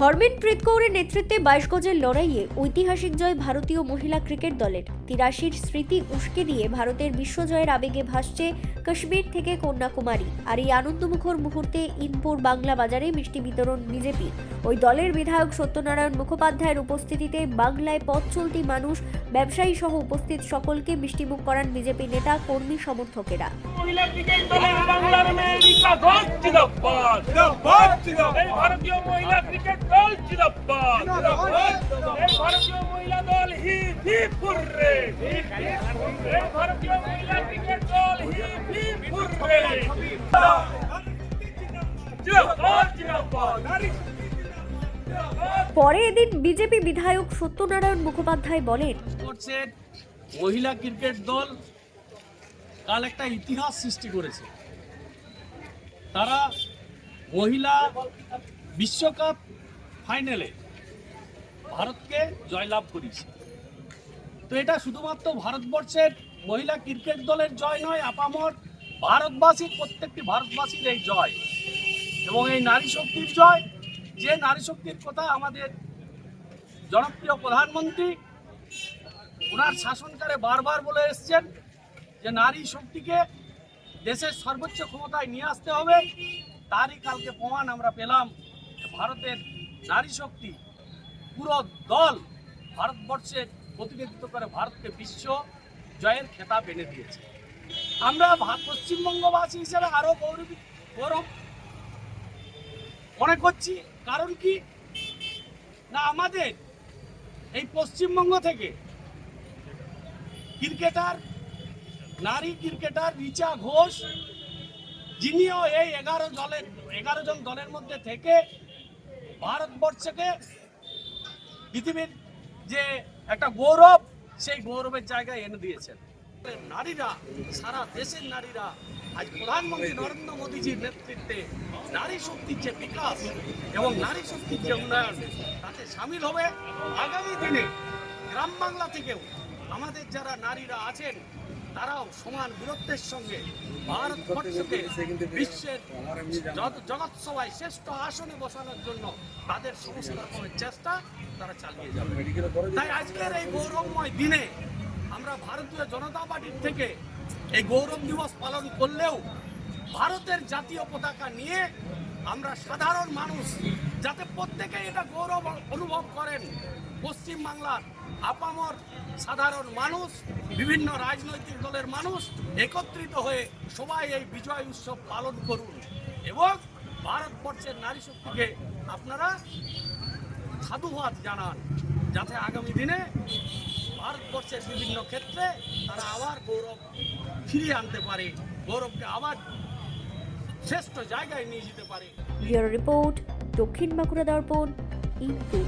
হরমিনপ্রীত কৌরের নেতৃত্বে বাইশ গজের লড়াইয়ে ঐতিহাসিক জয় ভারতীয় মহিলা ক্রিকেট দলের। তিরাশির স্মৃতি উস্কে দিয়ে ভারতের বিশ্বজয়ের আবেগে ভাসছে কাশ্মীর থেকে কন্যাকুমারী। আর এই আনন্দমুখর মুহূর্তে ইনপুর বাংলা বাজারে মিষ্টি বিতরণ বিজেপি। ওই দলের বিধায়ক সত্যনারায়ণ মুখোপাধ্যায়ের উপস্থিতিতে বাংলায় পথ চলতি মানুষ ব্যবসায়ী সহ উপস্থিত সকলকে মিষ্টিমুখ করান বিজেপি নেতা কর্মী সমর্থকেরা। ভারতীয় মহিলা ক্রিকেট ভারতীয় মহিলা দল হি ফুররে। ভারতীয় মহিলা ক্রিকেট দল হি ফুররে। পরে এদিন বিজেপি বিধায়ক সত্যনারায়ণ মুখোপাধ্যায় বলেন মহিলা ক্রিকেট দল কাল একটা ইতিহাস সৃষ্টি করেছে। তারা মহিলা বিশ্বকাপ ফাইনালে ভারতকে জয়লাভ করেছে তো এটা শুধুমাত্র ভারতবর্ষের মহিলা ক্রিকেট দলের জয় নয়, আপামর ভারতবাসীর, প্রত্যেকটি ভারতবাসীর এই জয় এবং এই নারী শক্তির জয়। যে নারী শক্তির কথা আমাদের জনপ্রিয় প্রধানমন্ত্রী ওনার শাসনকালে বারবার বলে এসছেন যে নারী শক্তিকে দেশের সর্বোচ্চ ক্ষমতায় নিয়ে আসতে হবে। তারই কালকে প্রমাণ আমরা পেলাম ভারতের নারী শক্তি পুরো দল ভারতবর্ষের প্রতিনিধিত্ব করে ভারতকে বিশ্ব জয়ের খেতাব এনে দিয়েছে। আমরা পশ্চিমবঙ্গবাসী হিসেবে আরও গৌরব গৌরব মনে করছি। কারণ কি? না, আমাদের এই পশ্চিমবঙ্গ থেকে ক্রিকেটার, নারী ক্রিকেটার রিচা ঘোষ, যিনিও এই এগারো দলের, এগারো জন দলের মধ্যে থেকে ভারতবর্ষকে পৃথিবীর যে একটা গৌরব, সেই গৌরবের জায়গায় এনে দিয়েছেন। নারীরা, সারা দেশের নারীরা আজ প্রধানমন্ত্রী নরেন্দ্র মোদীজির নেতৃত্বে নারী শক্তির যে বিকাশ এবং নারী শক্তির যে উন্নয়ন, তাতে সামিল হবে আগামী দিনে গ্রাম বাংলা থেকেও। আমাদের যারা নারীরা আছেন তারাও সমান বীরত্বের সঙ্গে ভারতবর্ষকে বিশ্বের জগ- জগৎ সভায় শ্রেষ্ঠ আসনে বসানোর জন্য তাদের সমস্ত রকমের চেষ্টা তারা চালিয়ে যাবে। তাই আজকের এই গৌরবময় দিনে আমরা ভারতীয় জনতা পার্টির থেকে এই গৌরব দিবস পালন করলেও ভারতের জাতীয় পতাকা নিয়ে আমরা সাধারণ মানুষ যাতে প্রত্যেকে এটা গৌরব অনুভব করেন। পশ্চিম বাংলার আপামর সাধারণ মানুষ, বিভিন্ন রাজনৈতিক দলের মানুষ একত্রিত হয়ে সবাই এই বিজয় উৎসব পালন করুন এবং ভারতবর্ষের নারী শক্তিকে আপনারা সাধুবাদ জানান, যাতে আগামী দিনে ভারতবর্ষের বিভিন্ন ক্ষেত্রে তারা আবার গৌরব ফিরিয়ে আনতে পারে, গৌরবকে আবার শ্রেষ্ঠ জায়গায় নিয়ে যেতে পারে। রিপোর্ট দক্ষিণ বাঁকুড়া দর্পণ ইনপুর